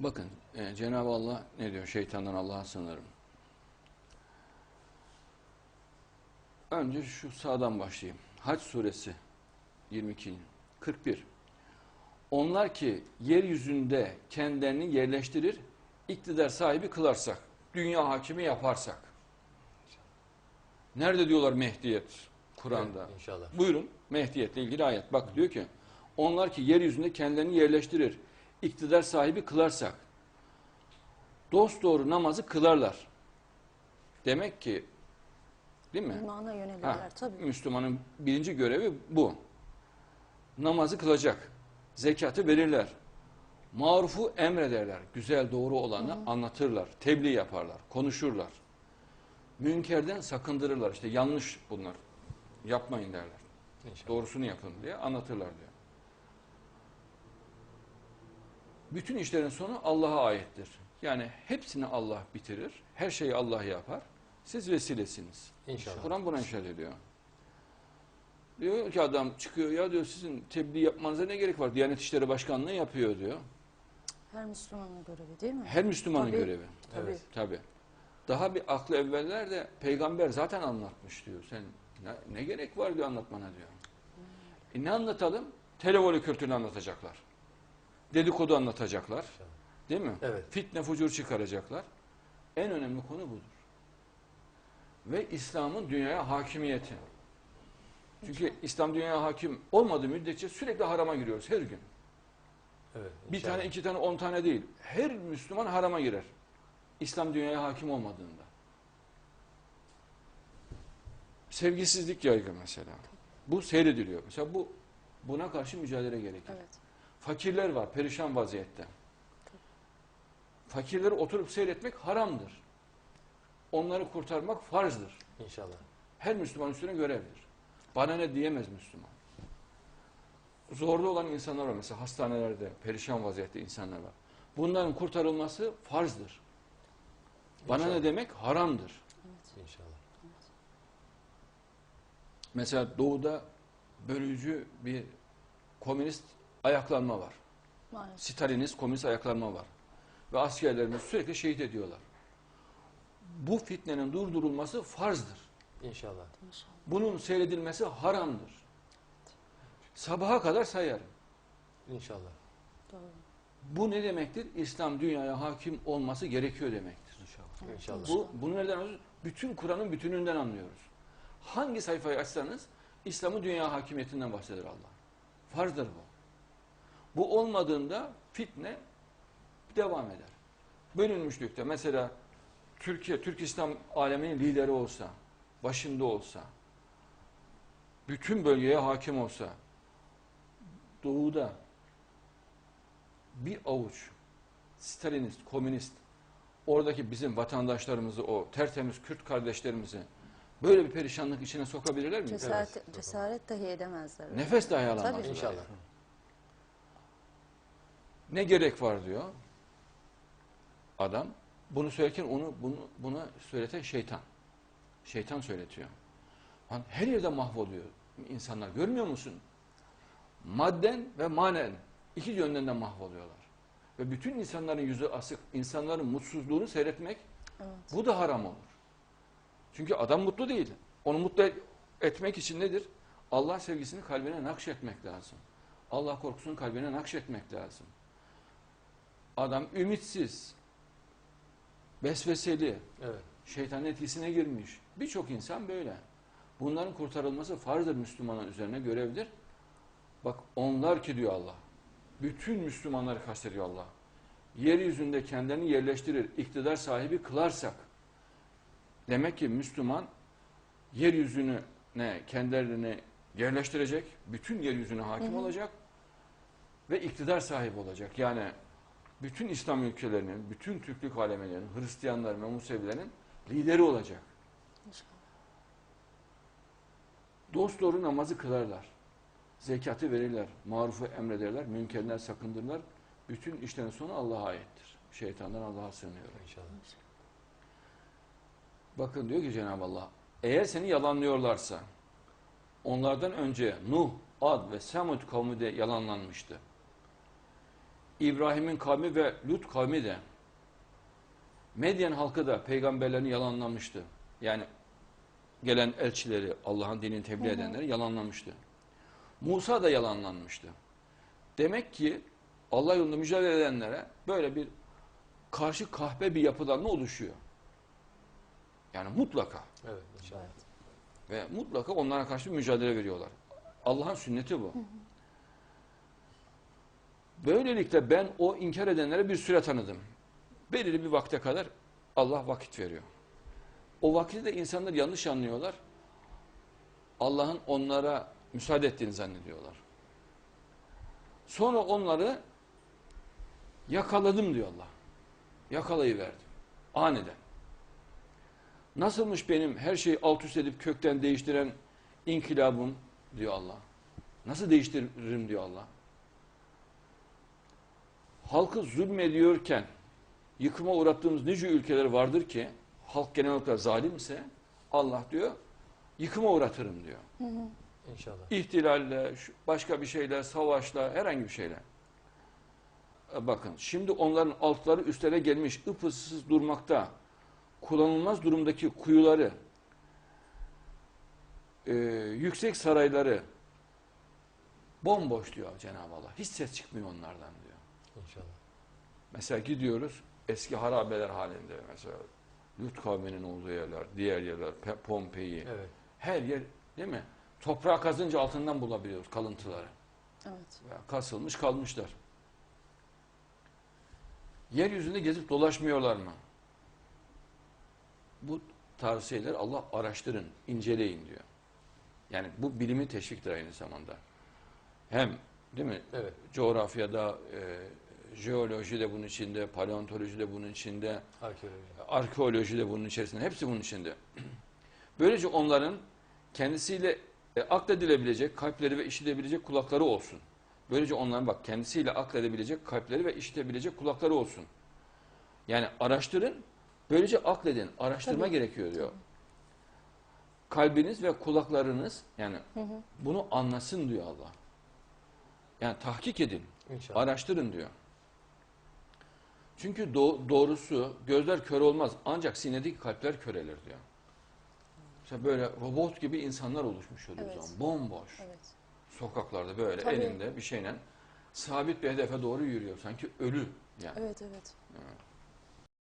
Bakın e, Cenab-ı Allah ne diyor? Şeytandan Allah'a sığınırım. Önce şu sağdan başlayayım. Hac suresi 22. 41. Onlar ki yeryüzünde kendilerini yerleştirir, iktidar sahibi kılarsak, dünya hakimi yaparsak. Nerede diyorlar Mehdiyet Kur'an'da? Evet, inşallah. Buyurun Mehdiyetle ilgili ayet. Bak diyor ki onlar ki yeryüzünde kendilerini yerleştirir, iktidar sahibi kılarsak dost doğru namazı kılarlar. Demek ki değil mi? İmana Ha, yönelirler tabii. Müslümanın birinci görevi bu. Namazı kılacak. Zekatı verirler. Marufu emrederler. Güzel doğru olanı anlatırlar. Tebliğ yaparlar. Konuşurlar. Münkerden sakındırırlar. İşte yanlış bunlar. Yapmayın derler. İnşallah. Doğrusunu yapın diye anlatırlar diyor. Bütün işlerin sonu Allah'a aittir. Yani hepsini Allah bitirir. Her şeyi Allah yapar. Siz vesilesiniz. İnşallah. Kur'an buna işaret ediyor. Diyor ki adam çıkıyor ya diyor sizin tebliğ yapmanıza ne gerek var? Diyanet İşleri Başkanlığı yapıyor diyor. Her Müslümanın görevi değil mi? Her Müslümanın Tabii. görevi. Tabii. Evet. Tabi. Daha bir aklı evveller de peygamber zaten anlatmış diyor. Sen ne, ne gerek var diyor anlatmana diyor. E ne anlatalım? Televoli kültürünü anlatacaklar. Dedikodu anlatacaklar. Değil mi? Evet. Fitne fucur çıkaracaklar. En önemli konu budur. Ve İslam'ın dünyaya hakimiyeti. Çünkü İslam dünyaya hakim olmadığı müddetçe sürekli harama giriyoruz her gün. Evet. Bir inşallah. tane, iki tane, on tane değil. Her Müslüman harama girer. İslam dünyaya hakim olmadığında. Sevgisizlik yaygın mesela. Bu seyrediliyor. Mesela bu buna karşı mücadele gerekir. Evet. Fakirler var perişan vaziyette. Fakirleri oturup seyretmek haramdır. Onları kurtarmak farzdır. İnşallah. Her Müslüman üstüne görevdir. Bana ne diyemez Müslüman. Zorlu olan insanlar var. Mesela hastanelerde perişan vaziyette insanlar var. Bunların kurtarılması farzdır. Bana İnşallah. ne demek? Haramdır. İnşallah. Mesela doğuda bölücü bir komünist ayaklanma var. Maalesef. Stalinist komünist ayaklanma var. Ve askerlerimiz sürekli şehit ediyorlar. Bu fitnenin durdurulması farzdır. İnşallah. İnşallah. Bunun seyredilmesi haramdır. Sabaha kadar sayarım. İnşallah. Doğru. Bu ne demektir? İslam dünyaya hakim olması gerekiyor demektir. İnşallah. İnşallah. Bu bunu nereden alıyoruz? Bütün Kur'an'ın bütününden anlıyoruz. Hangi sayfayı açsanız İslam'ın dünya hakimiyetinden bahseder Allah. Farzdır bu. Bu olmadığında fitne devam eder. Bölünmüşlükte mesela Türkiye, Türk İslam aleminin lideri olsa, başında olsa, bütün bölgeye hakim olsa, doğuda bir avuç Stalinist, komünist, oradaki bizim vatandaşlarımızı, o tertemiz Kürt kardeşlerimizi böyle bir perişanlık içine sokabilirler mi? Cesaret, Evet. cesaret dahi edemezler. Nefes dahi alamazlar. Tabii. İnşallah. Ne gerek var diyor adam. Bunu söylerken onu bunu buna söyleten şeytan. Şeytan söyletiyor. Her yerde mahvoluyor insanlar. Görmüyor musun? Madden ve manen iki yönden de mahvoluyorlar. Ve bütün insanların yüzü asık, insanların mutsuzluğunu seyretmek Evet. bu da haram olur. Çünkü adam mutlu değil. Onu mutlu et- etmek için nedir? Allah sevgisini kalbine nakşetmek lazım. Allah korkusunu kalbine nakşetmek lazım. Adam ümitsiz, vesveseli, Evet. şeytanın etkisine girmiş. Birçok insan böyle. Bunların kurtarılması farzdır Müslümanın üzerine görevdir. Bak onlar ki diyor Allah. Bütün Müslümanları kastediyor Allah. Yeryüzünde kendilerini yerleştirir, iktidar sahibi kılarsak. Demek ki Müslüman yeryüzüne kendilerini yerleştirecek, bütün yeryüzüne hakim Hı hı. olacak ve iktidar sahibi olacak. Yani bütün İslam ülkelerinin, bütün Türklük alemelerinin, Hristiyanların ve Musevilerin lideri olacak. İnşallah. Dost doğru namazı kılarlar. Zekatı verirler. Marufu emrederler. Münkerler sakındırırlar. Bütün işlerin sonu Allah'a aittir. Şeytandan Allah'a sığınıyorum. İnşallah. Bakın diyor ki Cenab-ı Allah. Eğer seni yalanlıyorlarsa onlardan önce Nuh, Ad ve Semud kavmi de yalanlanmıştı. İbrahim'in kavmi ve Lut kavmi de Medyen halkı da peygamberlerini yalanlamıştı. Yani gelen elçileri, Allah'ın dinini tebliğ Hı hı. edenleri yalanlamıştı. Musa da yalanlanmıştı. Demek ki Allah yolunda mücadele edenlere böyle bir karşı kahpe bir yapıdan ne oluşuyor? Yani mutlaka Evet ve mutlaka onlara karşı bir mücadele veriyorlar. Allah'ın sünneti bu. Böylelikle ben o inkar edenlere bir süre tanıdım. Belirli bir vakte kadar Allah vakit veriyor. O vakitte de insanlar yanlış anlıyorlar. Allah'ın onlara müsaade ettiğini zannediyorlar. Sonra onları yakaladım diyor Allah. Yakalayıverdim. Aniden. Nasılmış benim her şeyi alt üst edip kökten değiştiren inkılabım diyor Allah. Nasıl değiştiririm diyor Allah. Halkı zulmediyorken yıkıma uğrattığımız nice ülkeler vardır ki halk genel olarak zalimse Allah diyor yıkıma uğratırım diyor. İnşallah. İhtilalle, başka bir şeyle, savaşla, herhangi bir şeyle. E, Bakın şimdi onların altları üstlere gelmiş, ıpısız durmakta, kullanılmaz durumdaki kuyuları, e, yüksek sarayları bomboş diyor Cenab-ı Allah. Hiç ses çıkmıyor onlardan diyor. İnşallah. Mesela gidiyoruz eski harabeler halinde mesela Lut kavminin olduğu yerler, diğer yerler, Pe- Pompei, Evet. her yer değil mi? Toprağa kazınca altından bulabiliyoruz kalıntıları. Evet. Ya kasılmış kalmışlar. Yeryüzünde gezip dolaşmıyorlar mı? Bu tarz şeyler Allah araştırın, inceleyin diyor. Yani bu bilimi teşviktir aynı zamanda. Hem değil mi? Evet. Coğrafyada, e, jeoloji de bunun içinde, paleontoloji de bunun içinde, Arkeoloji. arkeoloji de bunun içerisinde, hepsi bunun içinde. Böylece onların kendisiyle e, akledilebilecek kalpleri ve işitebilecek kulakları olsun. Böylece onların bak kendisiyle akledebilecek kalpleri ve işitebilecek kulakları olsun. Yani araştırın, böylece akledin, araştırma Tabii. gerekiyor diyor. Kalbiniz ve kulaklarınız yani Hı hı. bunu anlasın diyor Allah. Yani tahkik edin. İnşallah. Araştırın diyor. Çünkü do- doğrusu gözler kör olmaz ancak sinedeki kalpler körelir diyor. İşte böyle robot gibi insanlar oluşmuş oluyor o Evet. zaman. Bomboş. Evet. Sokaklarda böyle Tabii. elinde bir şeyle sabit bir hedefe doğru yürüyor. Sanki ölü yani. Evet evet.